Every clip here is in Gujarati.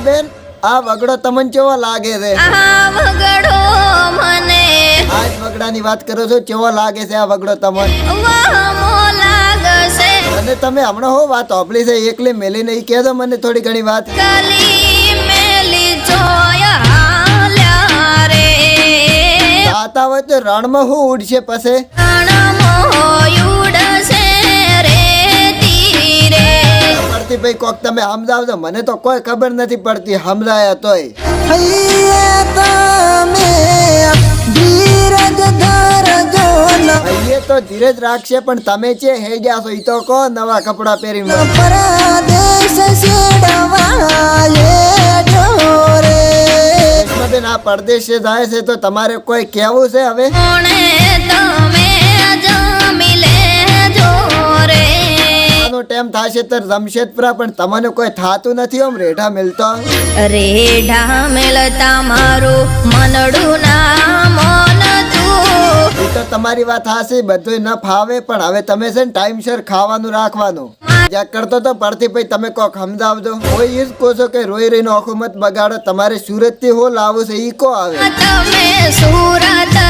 રેશમાબેન આ વગડો તમને કેવો લાગે છે? આ વગડો મને આજ વગડાની વાત કરો છો કેવો લાગે છે આ વગડો તમને? અને તમે હમણાં હો વાત ઓપલી છે એકલી મેલી નહીં કહેજો મને થોડી ઘણી વાત. કલી મેલી જોયા રે. આતા હોય તો રણમાં હું ઉડશે પછી? ભાઈ કોક તમે સમજાવજો મને તો કોઈ ખબર નથી પડતી સમજાયા તોય. તો ધીરજ રાખશે પણ તમે છે હે ગયા છો એ તો કો નવા કપડા પહેરી બેન આ પરદેશે જાય છે તો તમારે કોઈ કહેવું છે હવે? તમે ટાઈમ થશે તો જમશેદપુરા પણ તમને કોઈ થાતું નથી ઓમ રેઢા મિલતો? રેઢા મિલતા મારું મનડું ના મોન તું તો તમારી વાત હાસી બધું ન ફાવે પણ હવે તમે છે ને ટાઈમસર ખાવાનું રાખવાનું. જ્યાં કરતો તો પડતી પછી તમે કોક સમજાવજો. કોઈ ઈ જ કહો છો કે રોઈ રહીનો આખું મત બગાડો તમારે સુરતથી હો લાવું છે ઈ કો આવે. તમે સુરત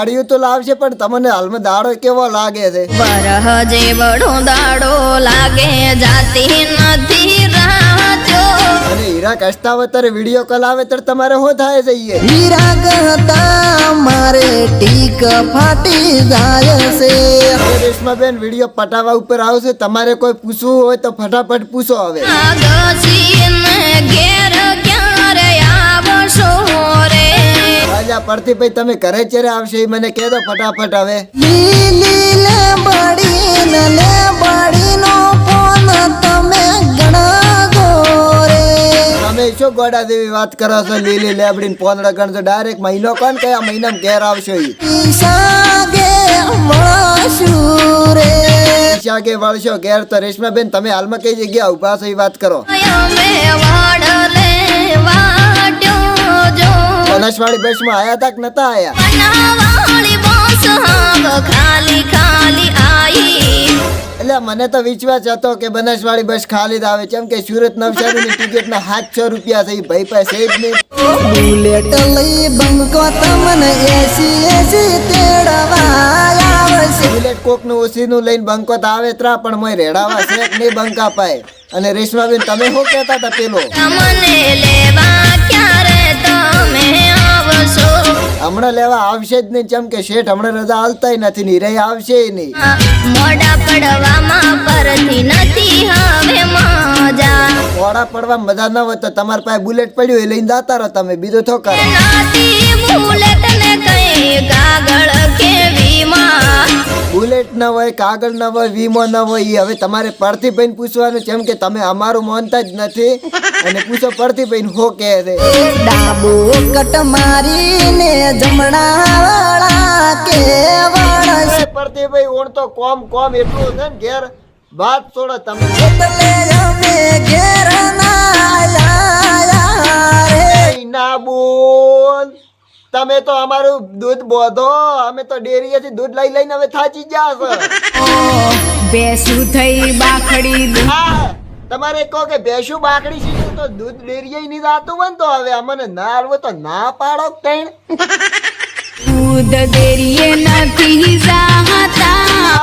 હાડિયું તો લાવશે પણ તમને હાલમાં દાડો કેવો લાગે છે? વરહ જેવડો દાડો લાગે જાતી નથી રાત્યો અને હીરા કષ્ટાવતર વીડિયો કોલ આવે તો તમારે શું થાય છે હીરા ગહતા મારે ટીક ફાટી જાય છે. રેશમાબેન વીડિયો પટાવા ઉપર આવશે તમારે કોઈ પૂછવું હોય તો ફટાફટ પૂછો હવે. આગસીને ઘેર ક્યારે આવશો રે? રાજા પડતી પછી તમે ઘરે ચેરે આવશે એ મને કહે દો ફટાફટ હવે. ફોન તમે શું ગોડા દેવી વાત કરો છો? લીલી લેબડીને પોનડા ગણજો. ડાયરેક્ટ મહિનો કોણ કયા? મહિનામાં ઘેર આવશો ઈ. શાકે વળશો ઘેર તો રેશમાબેન તમે હાલમાં કઈ જગ્યા ઊભા છો એ વાત કરો. બનાસવાડી બસમાં આયા તા કે નતા આયા? બનાવાળી બોસ હાવ ખાલી ખાલી આઈ. એટલે મને તો વિશ્વાસ હતો કે બનાસવાડી બસ ખાલી જ આવે. કેમ કે સુરત નવસારીની ટિકિટના સાતસો રૂપિયા થઈ ભાઈ પાસે જ નહીં. બુલેટ લઈ બંકો તમને એસી એસી તેડવા આવશે. બુલેટ કોકનું ઓછીનું લઈને બંકો તો આવે ત્રા પણ મોય રેડાવા છે કે નહીં બંકા પાય અને રેશમાબેન તમે શું કહેતા હતા પેલો? તમને લેવા ક્યારે હમણાં લેવા આવશે જ નહીં ચમ કે શેઠ હમણાં રજા હાલતાય નથી નહીં રે આવશે નહીં. મોડા પડવામાં પરથી નથી હવે મજા. મોડા પડવા મજા ન હોય તો તમારા પાસે બુલેટ પડ્યું એ લઈને જતા રહો તમે બીજો તો કરો. બુલેટ ને કઈ ન હોય કાગળ ના હોય વીમો ના હોય એ હવે તમારે ભાઈને પૂછવાનું કેમ કે તમે અમારું માનતા જ નથી. અને પૂછો ભાઈને હો કે રે ડાબો કટ મારીને જમણા વાળા કે વાળા પડતી ભાઈ ઓણ તો કોમ કોમ એટલું છે ને ઘેર. વાત છોડો તમે. એટલે અમે ઘેર ના આયા રે. ના બોલ. તમે તો અમારું દૂધ બોધો અમે તો ડેરીએથી દૂધ લઈ લઈને હવે થાચી ગયા છો. બેસું થઈ બાખડી તમારે કહો કે ભેંસું બાકડી છે તો દૂધ ડેરીએ નહીં જાતું હોય તો હવે અમને ના આવડે તો ના પાડો તૈણ દૂધ દેરીએ નથી જાતા.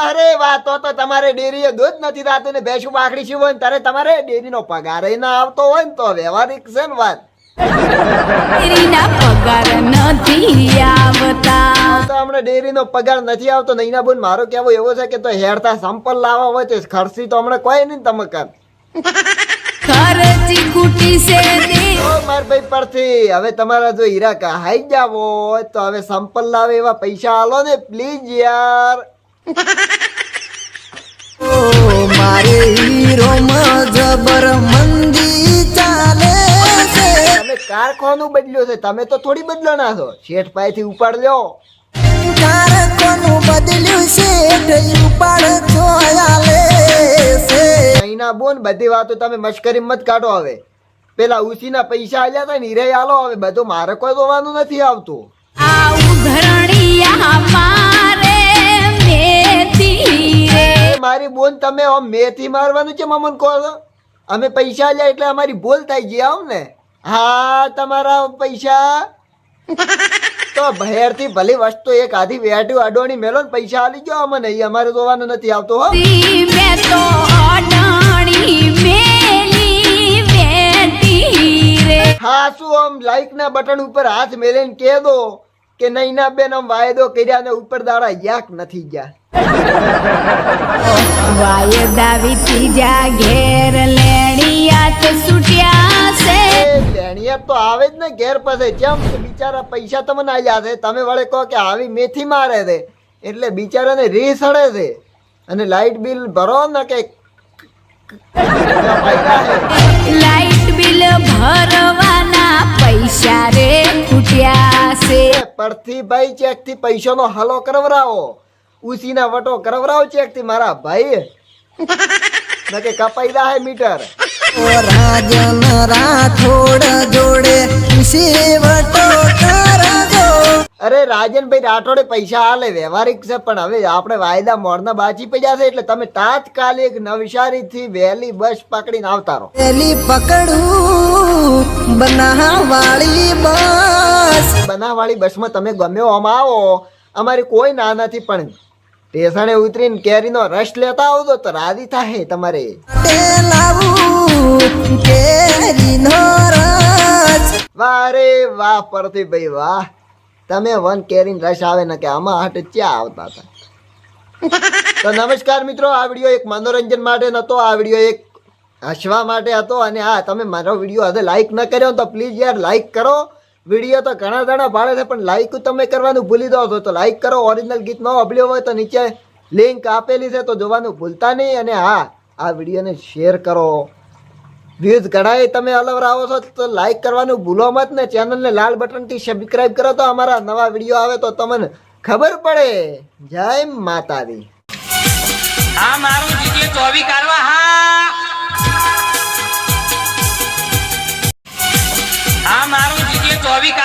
અરે વાતો તો તમારે ડેરીએ દૂધ નથી જાતું ને ભેંસું બાકડી છે હોય ને ત્યારે તમારે ડેરીનો પગાર ના આવતો હોય ને તો વ્યવહારિક છે ને વાત. પગાર નથી આવતા. તો હમણાં ડેરીનો પગાર નથી આવતો નૈના બોન મારો કેવો એવો છે કે તો હેરતા સંપલ લાવવા હોય તો ખર્ચી તો હમણાં કોઈ નહીં તમે કર. ખર્ચી ખૂટી છે દે ઓ માર ભાઈ પરથી હવે તમારા જો હીરા કહાઈ જાવો તો હવે સંપલ લાવે એવા પૈસા આલો ને પ્લીઝ યાર. ઓ મારે હીરો જબર મંદી. ચાલે છે તમે કારખાનું બદલ્યો છે તમે તો થોડી બદલાના છો. શેઠ પાસેથી ઉપાડ લ્યો. કારકોનું બદલ્યું છે ઉપાડ જોયાલે બોન બધી વાતો તમે મશ્કરી મત કાઢો હવે. પેલા ઉસીના પૈસા આલ્યા હતા ને હીરે આલો હવે. બધું મારે કોઈ જોવાનું નથી આવતું. આ ઉઘરણિયા મારે મારી બોન તમે મેથી મારવાનું છે મમન કહો અમે પૈસા લ્યા એટલે અમારી ભૂલ થાય ગઈ આવ ને. હા, તમારા પૈસા? તો ભેરથી ભલે વસ્તુ એક આધી વેટ્યું અડોણી મેલો ને પૈસા આલી ગયો અમને. ઈ અમારે જોવાનું નથી આવતો, હો. હા, શું આમ લાઈક ના બટન ઉપર હાથ મેલીને કહે દો કે નહીં ના બેન, આમ વાયદો કર્યા ને ઉપર દાડા યાક નથી ગયા. વાયદા વીતી જા ઘેર લેણી તો સુટ્યા છે. એ તો આવે જ ને ઘેર પાસે જેમ બિચારા પૈસા તમને આલ્યા છે તમે વળે કહો કે આવી મેથી મારે છે. એટલે બિચારાને રી સડે છે. અને લાઇટ બિલ ભરો ને કે ફાયદા બિલ ભરવાના પૈસા રે ખૂટ્યા છે. પરથી ચેકથી પૈસાનો હલો કરવરાવો. ઉસીના વટો કરવરાવો ચેકથી મારા ભાઈ. નકે કપાઈ હે મીટર. રાજન રાઠોડ જોડે સેવટો અરે રાજનભાઈ રાઠોડે પૈસા આલે વ્યવહારિક છે પણ હવે આપણે વાયદા મોરના બાજી પી જશે એટલે તમે તાત્કાલિક નવસારીથી વહેલી બસ પકડીને આવતા રહો. વહેલી પકડું બનાવાળી બસ. બનાવવાળી બસમાં તમે ગમે આમ આવો. અમારી કોઈ ના નથી પણ સ્ટેશને ઉતરીને કેરીનો રસ લેતા આવજો તો રાજી થાય તમારે. વારે વાહ, પરથી ભાઈ વાહ. તમે વન કેરીન રસ આવે ને કે આમાં હાટ ક્યાં આવતા હતા? તો નમસ્કાર મિત્રો, આ વીડિયો એક મનોરંજન માટે નતો, આ વીડિયો એક હસવા માટે હતો અને હા, તમે મારો વીડિયો હવે લાઈક ન કર્યો તો પ્લીઝ યાર લાઈક કરો. વીડિયો તો ઘણા ઘણા ભાડે છે, પણ લાઈક તમે કરવાનું ભૂલી દો છો. તો લાઈક કરો ઓરિજિનલ ગીત ન અભળ્યો હોય તો નીચે લિંક આપેલી છે, તો જોવાનું ભૂલતા નહીં. અને હા, આ વિડીયોને શેર કરો. વ્યૂઝ ઘણાય તમે અલવરાવો છો, તો લાઈક કરવાનું ભૂલો મત ને. ચેનલને લાલ બટનથી સબસ્ક્રાઈબ કરો તો અમારા નવા વીડિયો આવે તો તમને ખબર પડે. જય માતાજી. હા મારું જીજે ચોવી કાઢવા હા. હા મારું જીજે